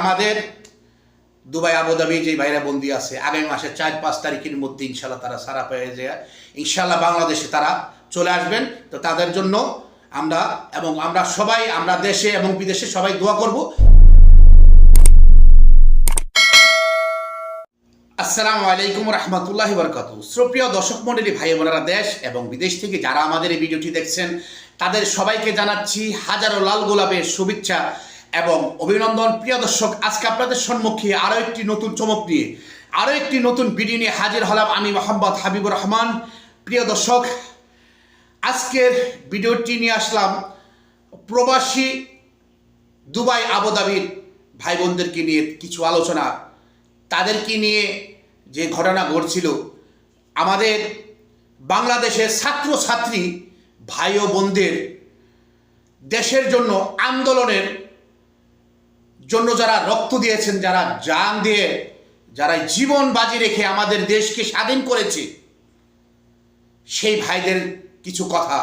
আমাদের Dubai, Abu Dhabi যে ভাইরা বন্দি আছে, আগামী মাসের চার, পাঁচ তারিখের মধ্যে ইনশাল্লাহ তারা সারা পেয়ে যায়। ইনশাল্লাহ বাংলাদেশে তারা চলে আসবেন। তো তাদের জন্য আমরা এবং আমরা সবাই, আমরা দেশে এবং বিদেশে সবাই দোয়া করব। আসসালামু আলাইকুম রহমতুল্লাহ বরকাত সুপ্রিয় দর্শক মন্ডলী, ভাই বোনেরা, দেশ এবং বিদেশ থেকে যারা আমাদের এই ভিডিওটি দেখছেন, তাদের সবাইকে জানাচ্ছি হাজারো লাল গোলাপের শুভেচ্ছা। এবং অভিনন্দন। প্রিয় দর্শক, আজকে আপনাদের সম্মুখে আরও একটি নতুন চমক নিয়ে আরও একটি নতুন ভিডিও নিয়ে হাজির হলাম আমি মোহাম্মদ হাবিবুর রহমান। প্রিয় দর্শক, আজকের ভিডিওটি নিয়ে আসলাম প্রবাসী দুবাই আবুধাবির ভাই বোনদেরকে নিয়ে কিছু আলোচনা। তাদেরকে নিয়ে যে ঘটনা ঘটছিল, আমাদের বাংলাদেশের ছাত্রছাত্রী ভাই ও বোনদের দেশের জন্য আন্দোলনের জন্য যারা রক্ত দিয়েছেন, যারা জান দিয়ে, যারা জীবন বাজি রেখে আমাদের দেশকে স্বাধীন করেছে, সেই ভাইদের কিছু কথা।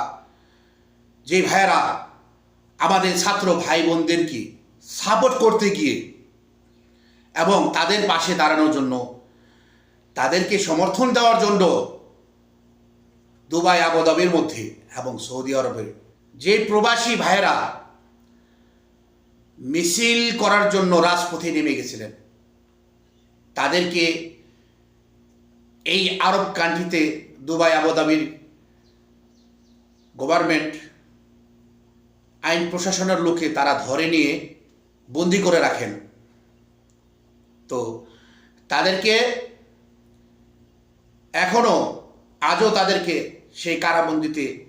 যে ভাইয়েরা, আমাদের ছাত্র ভাই বোনদেরকে সাপোর্ট করতে গিয়ে এবং তাদের পাশে দাঁড়ানোর জন্য তাদেরকে সমর্থন দেওয়ার জন্য দুবাই, আবুধাবির মধ্যে এবং সৌদি আরবের যে প্রবাসী ভাইয়েরা মিছিল করার জন্য রাজপথে নেমে গেছিলেন। তাদেরকে এই আরব কান্ট্রিতে দুবাই, আবুধাবির গভর্নমেন্ট আইন প্রশাসনের লোকে তারা ধরে নিয়ে বন্দি করে রাখেন। তো তাদেরকে এখনও আজও তাদেরকে সেই কারাবন্দিতে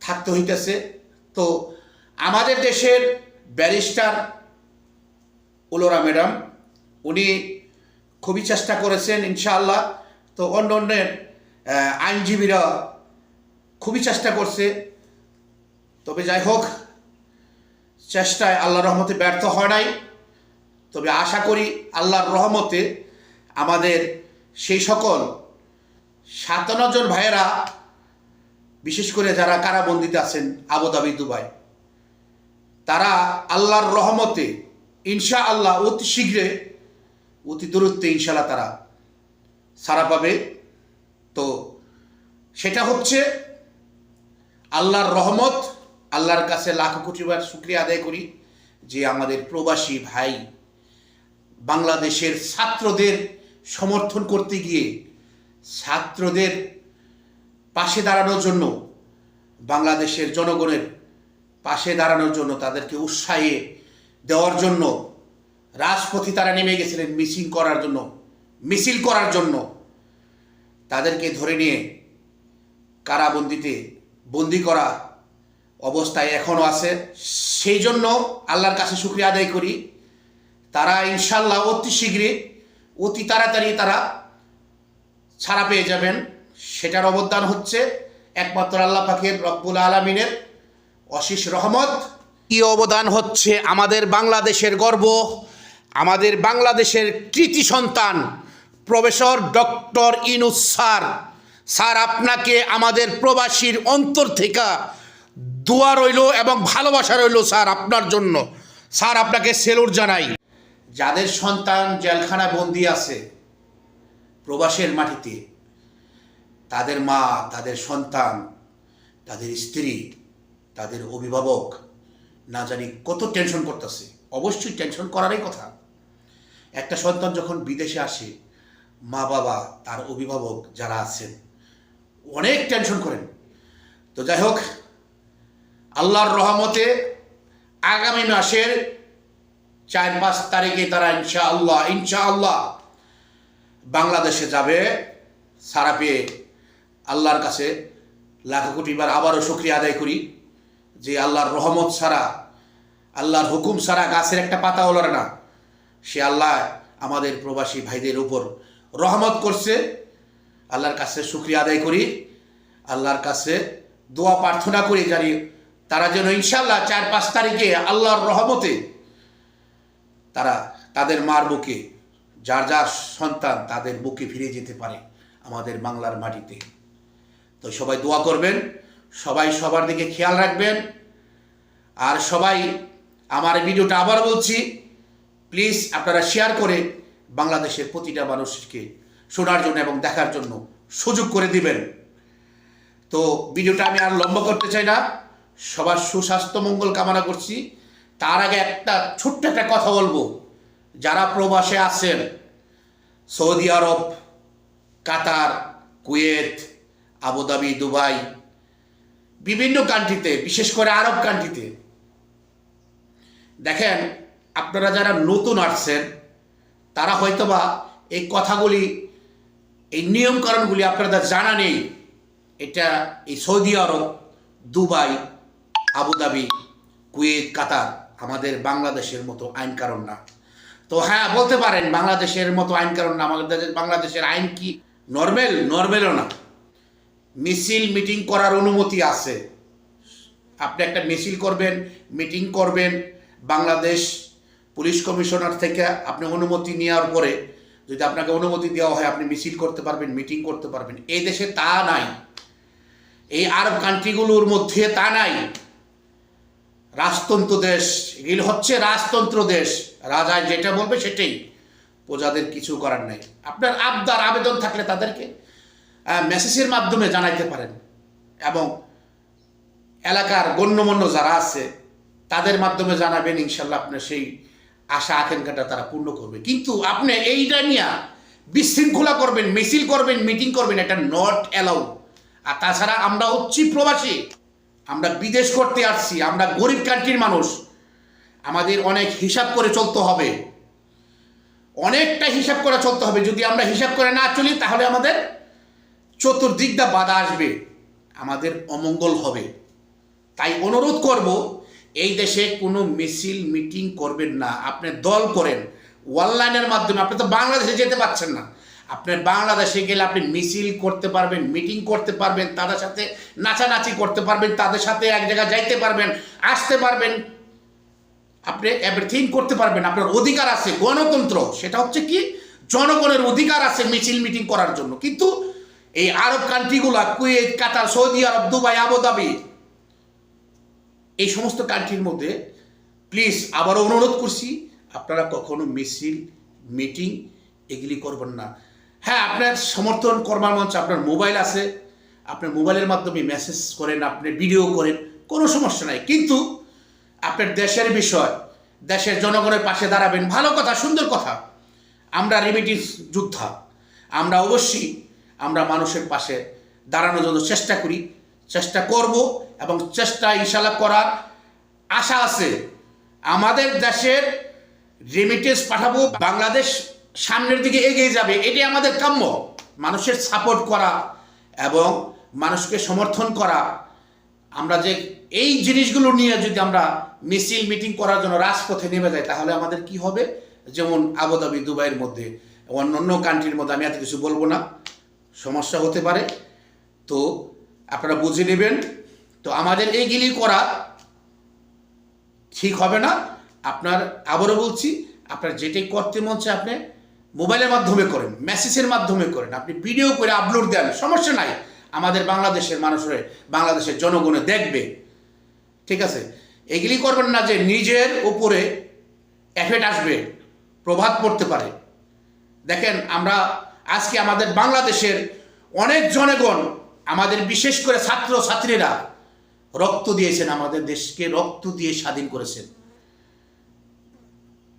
থাকতে হইতেছে। তো আমাদের দেশের ব্যারিস্টার উলোরা ম্যাডাম, উনি খুবই চেষ্টা করেছেন ইনশাআল্লাহ। তো অন্য অন্যের আইনজীবীরা খুবই চেষ্টা করছে। তবে যাই হোক, চেষ্টায় আল্লাহ রহমতে ব্যর্থ হয় নাই। তবে আশা করি আল্লাহর রহমতে আমাদের সেই সকল সাতান্ন জন ভাইয়েরা, বিশেষ করে যারা কারাবন্দিতে আছেন, আবুধাবি, দুবাই তারা আল্লাহর রহমতে ইনশা আল্লাহ অতি শীঘ্রে, অতি দূরত্বে ইনশাল্লাহ তারা সারা পাবে। তো সেটা হচ্ছে, আল্লাহর রহমত, আল্লাহর কাছে লাখ কোটিবার শুক্রিয়া আদায় করি যে আমাদের প্রবাসী ভাই বাংলাদেশের ছাত্রদের সমর্থন করতে গিয়ে, ছাত্রদের পাশে দাঁড়ানোর জন্য বাংলাদেশের জনগণের পাশে দাঁড়ানোর জন্য তাদেরকে উৎসাহে দেওয়ার জন্য রাজপথে তারা নেমে গেছিলেন মিছিল করার জন্য, মিছিল করার জন্য। তাদেরকে ধরে নিয়ে কারাবন্দিতে বন্দি করা অবস্থায় এখনও আছে। সেই জন্য আল্লাহর কাছে শুক্রিয়া আদায় করি। তারা ইনশাল্লাহ অতি শীঘ্রই, অতি তাড়াতাড়ি তারা ছাড়া পেয়ে যাবেন। সেটার অবদান হচ্ছে একমাত্র আল্লাহ পাকের রব্বুল আলমিনের অশিস রহমত। কি অবদান হচ্ছে আমাদের বাংলাদেশের গর্ব আমাদের বাংলাদেশের কৃতি সন্তান professor doctor Yunus sir. Sir আপনাকে আমাদের প্রবাসীর অন্তর থেকে দোয়া রইল এবং ভালোবাসা রইল স্যার আপনার জন্য। স্যার আপনাকে সেলুট জানাই। যাদের সন্তান জেলখানা বন্দি আছে প্রবাসের মাটিতে তাদের মা তাদের সন্তান তাদের স্ত্রী তাদের অভিভাবক না জানি কত টেনশন করতেছে। অবশ্যই টেনশন করারই কথা। একটা সন্তান যখন বিদেশে আসে, মা বাবা, তার অভিভাবক যারা আছেন, অনেক টেনশন করেন। তো যাই হোক, আল্লাহর রহমতে আগামী মাসের চার পাঁচ তারিখে তারা ইনশা আল্লাহ ইনশা আল্লাহ বাংলাদেশে যাবে। সারা পেয়ে আল্লাহর কাছে লাখ কোটিবার আবারও শুক্রিয়া আদায় করি। যে আল্লাহর রহমত ছাড়া, আল্লাহর হুকুম ছাড়া গাছের একটা পাতা ওলরে না। সে আল্লাহ আমাদের প্রবাসী ভাইদের উপর রহমত করছে। আল্লাহর কাছে শুক্রিয়া আদায় করি। আল্লাহর কাছে দোয়া প্রার্থনা করি জানি তারা যেন ইনশাল্লাহ চার পাঁচ তারিখে আল্লাহর রহমতে তারা তাদের মার বুকে, যার যার সন্তান তাদের বুকে ফিরে যেতে পারে আমাদের বাংলার মাটিতে। তো সবাই দোয়া করবেন। সবাই সবার দিকে খেয়াল রাখবেন। আর সবাই আমার ভিডিওটা আবার বলছি প্লিজ আপনারা শেয়ার করে বাংলাদেশের প্রতিটা মানুষকে শোনার জন্য এবং দেখার জন্য সুযোগ করে দিবেন। তো ভিডিওটা আমি আর লম্বা করতে চাই না। সবার সুস্বাস্থ্য মঙ্গল কামনা করছি। তার আগে একটা ছোট্ট একটা কথা বলব। যারা প্রবাসে আছেন, Saudi Arab, Qatar, Kuwait, Abu Dhabi, Dubai বিভিন্ন কান্ট্রিতে বিশেষ করে আরব কান্ট্রিতে দেখেন, আপনারা যারা নতুন আসছেন, তারা হয়তোবা এই কথাগুলি, এই নিয়মকানুনগুলি আপনাদের জানা নেই। এটা এই Saudi Arab, Dubai Abu Dhabi Kuwait, Qatar আমাদের বাংলাদেশের মতো আইন কারণ না। তো হ্যাঁ বলতে পারেন, বাংলাদেশের মতো আইন কারণ না, আমাদের বাংলাদেশের আইন কি নর্মেল নর্মেলও না। মিছিল মিটিং করার অনুমতি আছে। আপনি একটা মিছিল করবেন, মিটিং করবেন, বাংলাদেশ পুলিশ কমিশনার থেকে আপনি অনুমতি নেওয়ার পরে যদি আপনাকে অনুমতি দেওয়া হয়, আপনি মিছিল করতে পারবেন, মিটিং করতে পারবেন। এই দেশে তা নাই। এই আরব কান্ট্রিগুলোর মধ্যে তা নাই। রাজতন্ত্র দেশ, এগুলো হচ্ছে রাজতন্ত্র দেশ। রাজা যেটা বলবে সেটাই। প্রজাদের কিছু করার নাই। আপনার আবদার, আবেদন থাকলে তাদেরকে মেসেজের মাধ্যমে জানাইতে পারেন। এবং এলাকার গণ্যমান্য যারা আছে, তাদের মাধ্যমে জানাবেন, ইনশাল্লাহ আপনার সেই আশা, আকাঙ্ক্ষাটা তারা পূর্ণ করবে। কিন্তু আপনি এইটা নিয়ে বিশৃঙ্খলা করবেন, মিছিল করবেন, মিটিং করবেন, এটা নট অ্যালাউড আর তাছাড়া আমরা হচ্ছি প্রবাসী, আমরা বিদেশ করতে আসছি, আমরা গরিব কান্ট্রির মানুষ, আমাদের অনেক হিসাব করে চলতে হবে। অনেকটা হিসাব করে চলতে হবে। যদি আমরা হিসাব করে না চলি, তাহলে আমাদের চতুর্দিকটা বাধা আসবে। আমাদের অমঙ্গল হবে। তাই অনুরোধ করব, এই দেশে কোনো মিছিল, মিটিং করবেন না। আপনি দল করেন। অনলাইনের মাধ্যমে, আপনি তো বাংলাদেশে যেতে পারছেন না। আপনি বাংলাদেশে গেলে আপনি মিছিল করতে পারবেন, মিটিং করতে পারবেন, তাদের সাথে নাচানাচি করতে পারবেন, তাদের সাথে এক জায়গায় যাইতে পারবেন, আসতে পারবেন। আপনি এভরিথিং করতে পারবেন। আপনার অধিকার আছে, গণতন্ত্র। সেটা হচ্ছে কি? জনগণের অধিকার আছে মিছিল, মিটিং করার জন্য। কিন্তু এই Arab কান্ট্রিগুলা, Kuwait, Qatar, Saudi Arab, Dubai, Abu Dhabi, এই সমস্ত কান্ট্রির মধ্যে প্লিজ আবারও অনুরোধ করছি, আপনারা কখনো মিছিল মিটিং এগুলি করবেন না। হ্যাঁ আপনার সমর্থন করবার মঞ্চ, আপনার মোবাইল আছে, আপনার মোবাইলের মাধ্যমে মেসেজ করেন, আপনি ভিডিও করেন, কোনো সমস্যা নাই। কিন্তু আপনার দেশের বিষয়, দেশের জনগণের পাশে দাঁড়াবেন, ভালো কথা, সুন্দর কথা। আমরা রেমিডিস যোদ্ধা, আমরা অবশ্যই আমরা মানুষের পাশে দাঁড়ানোর জন্য চেষ্টা করি, চেষ্টা করব এবং চেষ্টা ইনশাল্লাহ করার আশা আছে। আমাদের দেশের রেমিটেন্স পাঠাবো, বাংলাদেশ সামনের দিকে এগিয়ে যাবে এটি আমাদের কাম্য। মানুষের সাপোর্ট করা এবং মানুষকে সমর্থন করা। আমরা যে এই জিনিসগুলো নিয়ে যদি আমরা মিছিল মিটিং করার জন্য রাজপথে নেমে যাই, তাহলে আমাদের কি হবে? যেমন আবুধাবি, দুবাইয়ের মধ্যে অন্য অন্য কান্ট্রির মধ্যে আমি এত কিছু বলব না। সমস্যা হতে পারে। তো আপনারা বুঝে নেবেন। তো আমাদের এইগুলি করা ঠিক হবে না। আপনার, আবারও বলছি, আপনার যেটাই করতে মন চায় আপনি মোবাইলের মাধ্যমে করেন, মেসেজের মাধ্যমে করেন। আপনি ভিডিও করে আপলোড দেন, সমস্যা নাই। আমাদের বাংলাদেশের মানুষের বাংলাদেশের জনগণে দেখবে। ঠিক আছে? এগুলি করবেন না যে নিজের উপরে এফেক্ট আসবে, প্রভাব পড়তে পারে। দেখেন, আমরা আজকে আমাদের বাংলাদেশের অনেক জনগণ, আমাদের বিশেষ করে ছাত্র ছাত্রীরা রক্ত দিয়েছেন আমাদের দেশকে, রক্ত দিয়ে স্বাধীন করেছেন।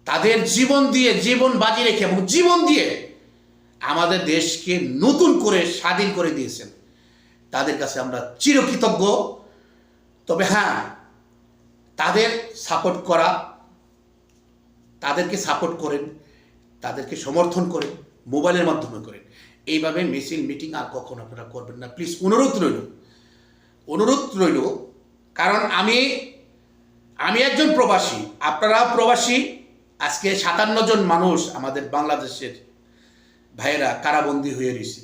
তাদের জীবন দিয়ে জীবন বাজি রেখে এবং জীবন দিয়ে আমাদের দেশকে নতুন করে স্বাধীন করে দিয়েছেন। তাদের কাছে আমরা চিরকৃতজ্ঞ। তবে হ্যাঁ তাদের সাপোর্ট করা, তাদেরকে সাপোর্ট করেন, তাদেরকে সমর্থন করেন। মোবাইলের মাধ্যমে করেন। এইভাবে মিছিল মিটিং আর কখনো আপনারা করবেন না। প্লিজ অনুরোধ রইল। অনুরোধ রইল, কারণ আমি আমি একজন প্রবাসী। আপনারা প্রবাসী। আজকে সাতান্ন জন মানুষ আমাদের বাংলাদেশের ভাইয়েরা কারাবন্দী হয়ে রয়েছে।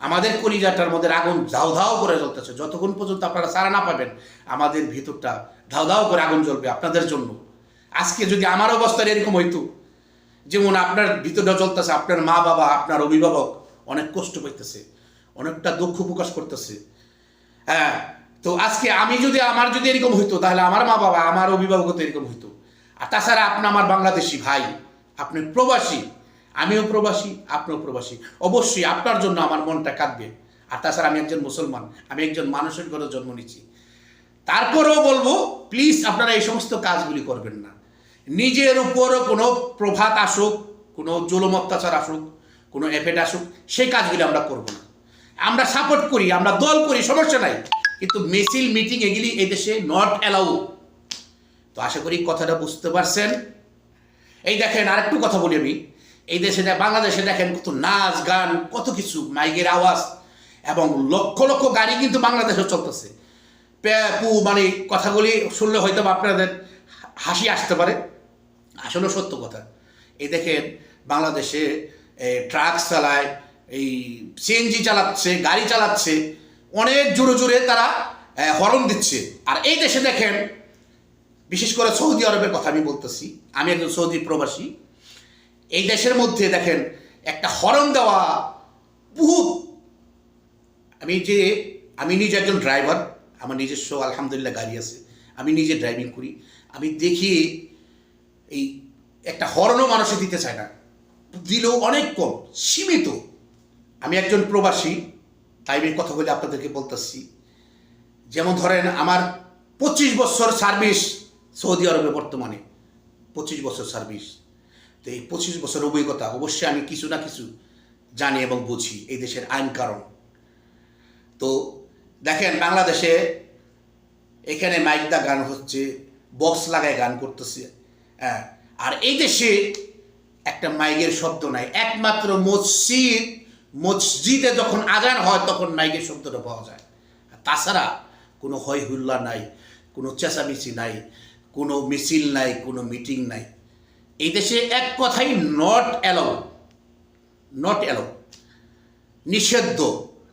আমাদের কলিজাটার মধ্যে আগুন ধাও ধাও করে জ্বলতেছে। যতক্ষণ পর্যন্ত আপনারা সারা না পাবেন, আমাদের ভিতরটা ধাও ধাও করে আগুন জ্বলবে আপনাদের জন্য। আজকে যদি আমার অবস্থা এরকম হইতো যেমন আপনার ভিতরটা চলতেছে আপনার মা বাবা, আপনার অভিভাবক অনেক কষ্ট পাইতেছে, অনেকটা দুঃখ প্রকাশ করতেছে। হ্যাঁ তো আজকে আমি যদি, আমার যদি এরকম হইতো, তাহলে আমার মা বাবা, আমার অভিভাবক তো এরকম হইতো। আর তাছাড়া আপনি আমার বাংলাদেশি ভাই, আপনি প্রবাসী, আমিও প্রবাসী, আপনিও প্রবাসী। অবশ্যই আপনার জন্য আমার মনটা কাঁদবে। আর তাছাড়া আমি একজন মুসলমান, আমি একজন মানুষের ঘরে জন্ম নিচ্ছি তারপরেও বলব প্লিজ আপনারা এই সমস্ত কাজগুলি করবেন না। নিজের উপরও কোনো প্রভাত আসুক, কোনো জুলুম অত্যাচার আসুক, কোনো এফেক্ট আসুক, সেই কাজগুলি আমরা করব না। আমরা সাপোর্ট করি, আমরা দল করি, সমস্যা নাই। কিন্তু মিছিল মিটিং এগুলি এই দেশে নট অ্যালাউ তো আশা করি কথাটা বুঝতে পারছেন। এই দেখেন আরেকটু কথা বলি আমি। এই দেশে বাংলাদেশে দেখেন কত নাচ, গান, কত কিছু, মাইকের আওয়াজ এবং লক্ষ লক্ষ গাড়ি কিন্তু বাংলাদেশে চলতেছে। পে- মানে কথাগুলি শুনলে হয়তো আপনাদের হাসি আসতে পারে। আসলে সত্য কথা। এই দেখেন, বাংলাদেশে ট্রাক চালায়, এই সিএনজি চালাচ্ছে, গাড়ি চালাচ্ছে, অনেক জোরে জোরে তারা হরণ দিচ্ছে। আর এই দেশে দেখেন, বিশেষ করে সৌদি আরবের কথা আমি বলতেছি, আমি একজন সৌদি প্রবাসী, এই দেশের মধ্যে দেখেন, একটা হরণ দেওয়া বহুত। আমি যে, আমি নিজে একজন ড্রাইভার আমার নিজস্ব আলহামদুলিল্লাহ গাড়ি আছে, আমি নিজে ড্রাইভিং করি, আমি দেখি এই একটা হরণও মানুষে দিতে চায় না। দিলেও অনেক কম, সীমিত। আমি একজন প্রবাসী, তাই আমি কথা বলে আপনাদেরকে বলতেছি। যেমন ধরেন আমার পঁচিশ বছর সার্ভিস সৌদি আরবে বর্তমানে, পঁচিশ বছর সার্ভিস। তো এই পঁচিশ বছর অভিজ্ঞতা অবশ্যই আমি কিছু না কিছু জানি এবং বুঝি, এই দেশের আইন কারণ। তো দেখেন বাংলাদেশে এখানে মাইক দা গান হচ্ছে, বক্স লাগায় গান করতেছে। আর এই দেশে একটা মাইকের শব্দ নাই। একমাত্র মসজিদ, মসজিদে যখন আজান হয়, তখন মাইকের শব্দটা পাওয়া যায়। তাছাড়া কোনো হয় হুল্লা নাই, কোনো চেঁচামেচি নাই, কোনো মিছিল নাই, কোনো মিটিং নাই। এই দেশে এক কথাই নট অ্যালাউ নট অ্যালাউ নিষিদ্ধ।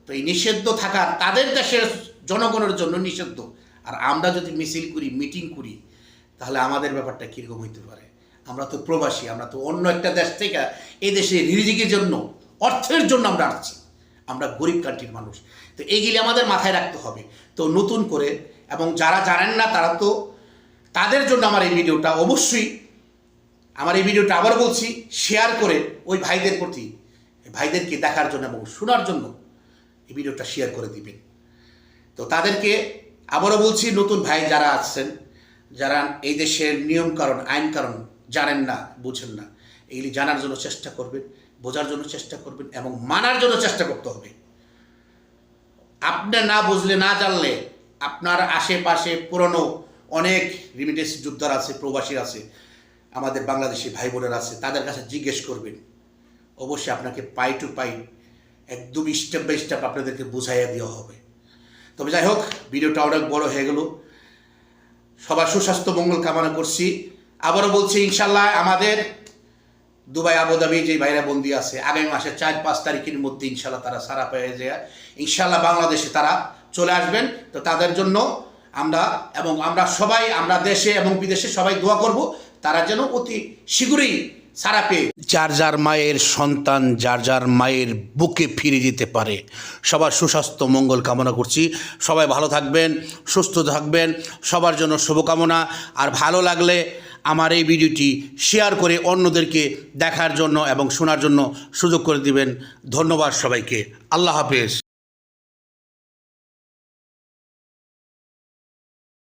তো এই নিষিদ্ধ থাকার তাদের দেশের জনগণের জন্য নিষিদ্ধ। আর আমরা যদি মিছিল করি, মিটিং করি তাহলে আমাদের ব্যাপারটা কীরকম হইতে পারে? আমরা তো প্রবাসী, আমরা তো অন্য একটা দেশ থেকে এই দেশে রিজিকের জন্য, অর্থের জন্য আমরা আসছি। আমরা গরিব কান্ট্রির মানুষ। তো এইগুলি আমাদের মাথায় রাখতে হবে। তো নতুন করে, এবং যারা জানেন না, তারা তো তাদের জন্য আমার এই ভিডিওটা অবশ্যই, আমার এই ভিডিওটা আবার বলছি শেয়ার করে ওই ভাইদের প্রতি, ভাইদেরকে দেখার জন্য এবং শোনার জন্য এই ভিডিওটা শেয়ার করে দিবেন। তো তাদেরকে আবারও বলছি, নতুন ভাই যারা আছেন যারা এই দেশের নিয়ম কারণ, আইন কারণ জানেন না, বুঝেন না, এগুলি জানার জন্য চেষ্টা করবেন, বোঝার জন্য চেষ্টা করবেন এবং মানার জন্য চেষ্টা করতে হবে। আপনি না বুঝলে, না জানলে আপনার আশেপাশে পুরনো অনেক রিমিটেন্স যোদ্ধার আছে, প্রবাসী আছে, আমাদের বাংলাদেশি ভাই বোনের আছে, তাদের কাছে জিজ্ঞেস করবেন। অবশ্যই আপনাকে পাই টু পাই একদম স্টেপ বাই স্টেপ আপনাদেরকে বুঝাইয়া দেওয়া হবে। তবে যাই হোক, ভিডিওটা অনেক বড় হয়ে গেল। সবার সুস্বাস্থ্য মঙ্গল কামনা করছি। আবারও বলছি ইনশাল্লাহ আমাদের দুবাই, আবুধাবি যে বাইরে বন্দি আছে, আগামী মাসের চার, পাঁচ তারিখের মধ্যে ইনশাল্লাহ তারা সারা পেয়ে যায়। ইনশাল্লাহ বাংলাদেশে তারা চলে আসবেন। তো তাদের জন্য আমরা এবং আমরা সবাই, আমরা দেশে এবং বিদেশে সবাই দোয়া করব। তারা যেন অতি শীঘ্রই সারা পেয়ে যার যার মায়ের সন্তান, যার যার মায়ের বুকে ফিরে দিতে পারে। সবার সুস্বাস্থ্য, মঙ্গল কামনা করছি। সবাই ভালো থাকবেন, সুস্থ থাকবেন, সবার জন্য শুভকামনা। আর ভালো লাগলে আমার এই ভিডিওটি শেয়ার করে অন্যদেরকে দেখার জন্য এবং শোনার জন্য সুযোগ করে দিবেন। ধন্যবাদ সবাইকে। আল্লাহ হাফেজ।